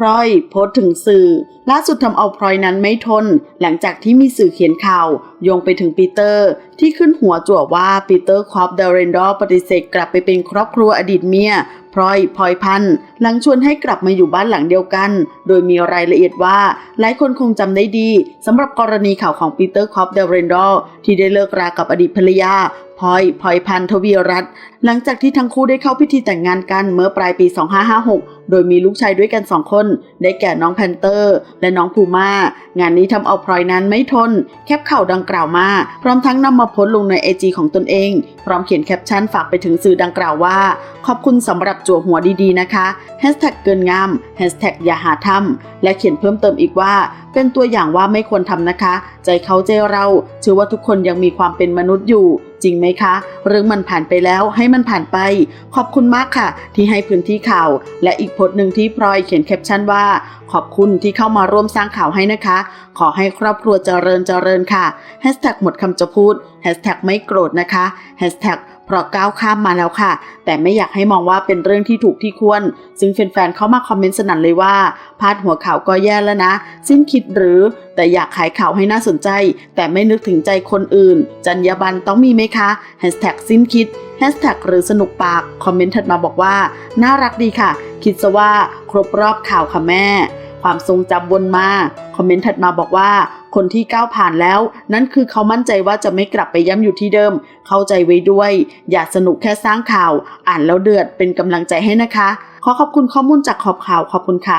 พลอยโพสถึงสื่อ ล่าสุดทำเอาพลอยนั้นไม่ทน หลังจากที่มีสื่อเขียนข่าวโยงไปถึงปีเตอร์ ที่ขึ้นหัวจั่วว่าปีเตอร์คอปเดเรนดอร์ปฏิเสธกลับไปเป็นครอบครัวอดีตเมียพลอยพลอยพันธ์หลังชวนให้กลับมาอยู่บ้านหลังเดียวกัน โดยมีรายละเอียดว่า หลายคนคงจำได้ดีสำหรับกรณีข่าวของปีเตอร์คอปเดเรนดอร์ที่ได้เลิกรากับอดีตภรรยาพลอยพลอยพันธ์ทวีรัตน์หลังจากที่ทั้งคู่ได้เข้าพิธีแต่งงานกันเมื่อปลายปี 2556 โดยมีลูกชายด้วยกันสองคน ได้แก่น้องแพนเตอร์ และน้องพูม่า งานนี้ทำเอาพลอยนั้นไม่ทน แคปข่าวดังกล่าวมา พร้อมทั้งนำมาโพสต์ลงในไอจีของตนเอง พร้อมเขียนแคปชั่นฝากไปถึงสื่อดังกล่าวว่า ขอบคุณสำหรับจั่วหัวดีๆนะคะแฮชแท็กเกินงามแฮชแท็กอย่าหาทำและเขียนเพิ่มเติมอีกว่า เป็นตัวอย่างว่าไม่ควรทำนะคะ ใจเขาใจเราเชื่อว่าทุกคนยังมีความเป็นมนุษย์อยู่ จริงไหมคะ เรื่องมันผ่านไปแล้วให้มันผ่านไป ขอบคุณมากค่ะ ที่ให้พื้นที่ข่าว และอีกโพสต์หนึ่งที่พลอยเขียนแคปชั่นว่า ขอบคุณที่เข้ามาร่วมสร้างข่าวให้นะคะ ขอให้ครอบครัวเจริญเจริญค่ะแฮชแท็กหมดคำจะพูดแฮชแท็กไม่โกรธนะคะแฮชแท็ก เพราะก้าวข้ามมาแล้วค่ะ แต่ไม่อยากให้มองว่าเป็นเรื่องที่ถูกที่ควร ซึ่งแฟนๆเข้ามาคอมเมนต์สนั่นเลยว่า พาดหัวข่าวก็แย่แล้วนะ สิ้นคิดหรือ แต่อยากขายข่าวให้น่าสนใจ แต่ไม่นึกถึงใจคนอื่นจรรยาบรรณต้องมีไหมคะแฮชแท็กสิ้นคิดแฮชแท็กหรือสนุกปาก คอมเมนต์ถัดมาบอกว่า น่ารักดีค่ะ คิดซะว่าครบรอบข่าวค่ะแม่ ความทรงจำวนมา คอมเมนต์ถัดมาบอกว่า คนที่ก้าวผ่านแล้ว นั่นคือเขามั่นใจว่าจะไม่กลับไปย้ำอยู่ที่เดิม เข้าใจไว้ด้วย อย่าสนุกแค่สร้างข่าว อ่านแล้วเดือดเป็นกำลังใจให้นะคะ ขอขอบคุณข้อมูลจากขอบข่าวขอบคุณค่ะ